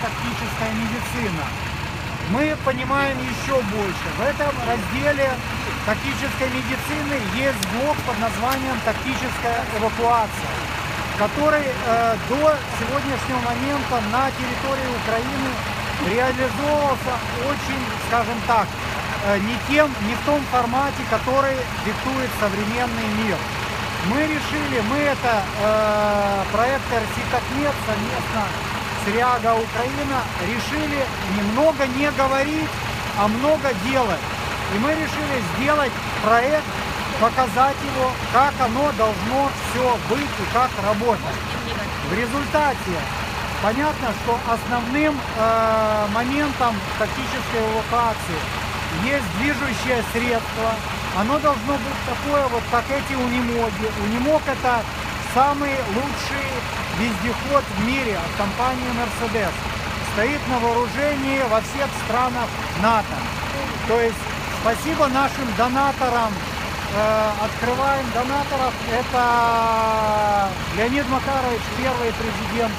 тактическая медицина. Мы понимаем еще больше. В этом разделе тактической медицины есть блок под названием тактическая эвакуация, который э, до сегодняшнего момента на территории Украины реализовывался очень, скажем так, э, не тем, не в том формате, который диктует современный мир. Мы решили, мы это э, проект Арситокмет совместно с Риага Украина решили немного не говорить, а много делать. И мы решили сделать проект, показать его, как оно должно все быть и как работать. В результате понятно, что основным э, моментом тактической эвакуации есть движущее средство. Оно должно быть такое, вот как эти унимоги. Унимог это самый лучший вездеход в мире от компании Mercedes. Стоит на вооружении во всех странах НАТО. То есть спасибо нашим донаторам. Э, открываем донаторов. Это Леонид Макарович, первый президент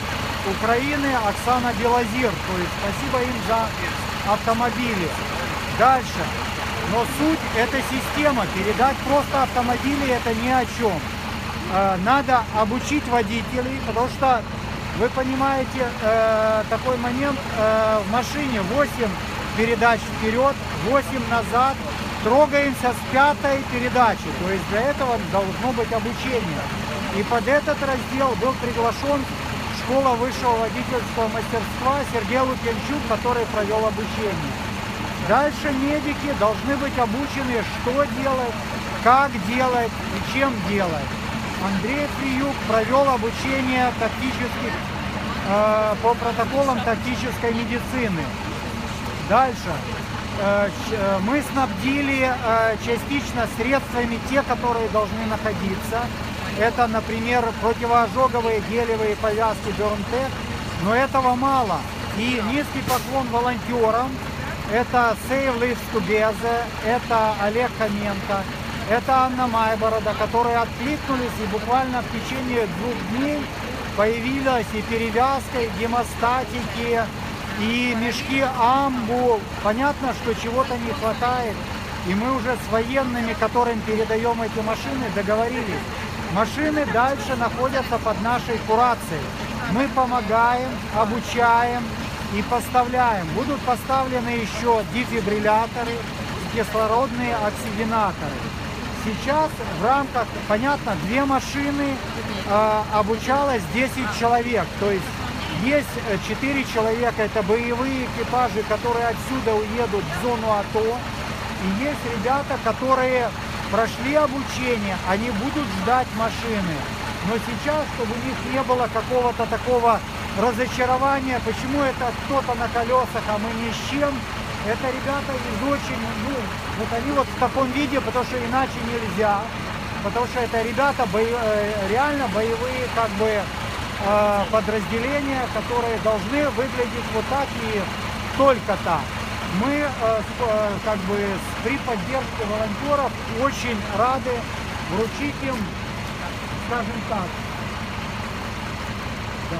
Украины, Оксана Белозир. То есть спасибо им за автомобили. Дальше. Но суть это система. Передать просто автомобили это ни о чем. Э, надо обучить водителей, потому что вы понимаете э, такой момент, э, в машине 8 передач вперед, 8 назад, трогаемся с пятой передачи, то есть для этого должно быть обучение. И под этот раздел был приглашен школа высшего водительского мастерства Сергей Лукьянчук, который провел обучение. Дальше медики должны быть обучены, что делать, как делать и чем делать. Андрей Приюк провел обучение тактических, э, по протоколам тактической медицины. Дальше. Э, э, мы снабдили э, частично средствами те, которые должны находиться. Это, например, противоожоговые гелевые повязки Бёрнтек. Но этого мало. И низкий поклон волонтерам. Это Save Lives Together, это Олег Хоменко, это Анна Майборода, которые откликнулись и буквально в течение двух дней появилась и перевязка, и гемостатики, и мешки амбу. Понятно, что чего-то не хватает. И мы уже с военными, которым передаем эти машины, договорились. Машины дальше находятся под нашей курацией. Мы помогаем, обучаем и поставляем. Будут поставлены еще дефибрилляторы, кислородные оксигенаторы. Сейчас в рамках, понятно, две машины э, обучалось 10 человек. То есть есть 4 человека, это боевые экипажи, которые отсюда уедут в зону АТО. И есть ребята, которые прошли обучение, они будут ждать машины. Но сейчас, чтобы у них не было какого-то такого разочарования, почему это кто-то на колесах, а мы ни с чем, это ребята из очень, ну, вот они вот в таком виде, потому что иначе нельзя. Потому что это ребята бо... Э, реально боевые как бы э, подразделения, которые должны выглядеть вот так и только так. Мы э, как бы при поддержке волонтеров очень рады вручить им, скажем так, да,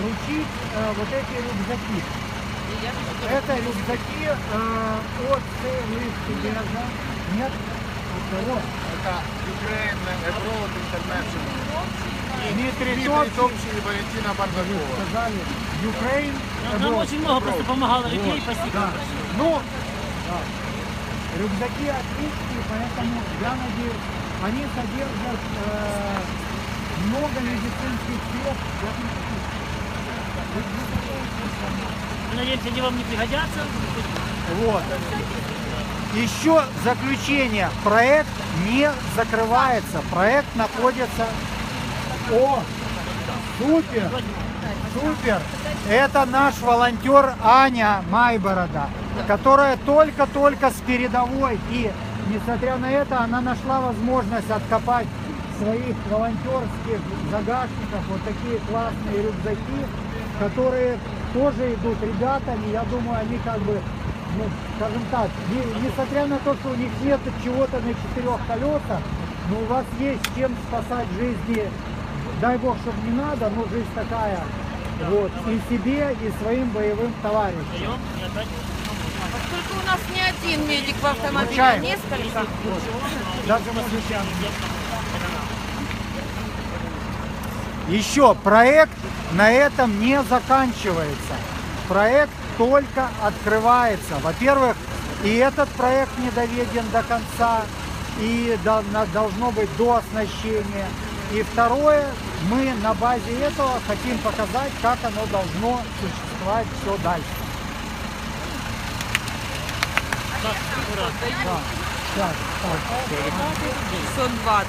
вручить вот эти рюкзаки. Это рюкзаки э, от Бережа. Нет? Вот. Это Ukraine Abroad International. Дмитрий Томчин и Валентина Бардакова. сказали, Ukraine Нам Abroad. очень много просто помогало людей, спасибо. Да. Ну, да. рюкзаки отличные, поэтому я надеюсь, они содержат э, много медицинских средств. Надеемся, они вам не пригодятся. Вот. Еще заключение. Проект не закрывается. Проект находится... О, супер! Супер! Это наш волонтер Аня Майборода, которая только-только с передовой. И, несмотря на это, она нашла возможность откопать своих волонтерских загашников вот такие классные рюкзаки, которые тоже идут ребятами. Я думаю, они как бы, ну, скажем так, не- несмотря на то, что у них нет чего-то на четырех колесах, но у вас есть чем спасать жизни. Дай бог, чтобы не надо, но жизнь такая. Вот, и себе, и своим боевым товарищам. Только у нас не один медик в автомобиле, а Случайно. несколько. Даже может Еще проект на этом не заканчивается. Проект только открывается. Во-первых, и этот проект не доведен до конца, и должно быть до оснащения. И второе, мы на базе этого хотим показать, как оно должно существовать все дальше. Да. Так, так. 520.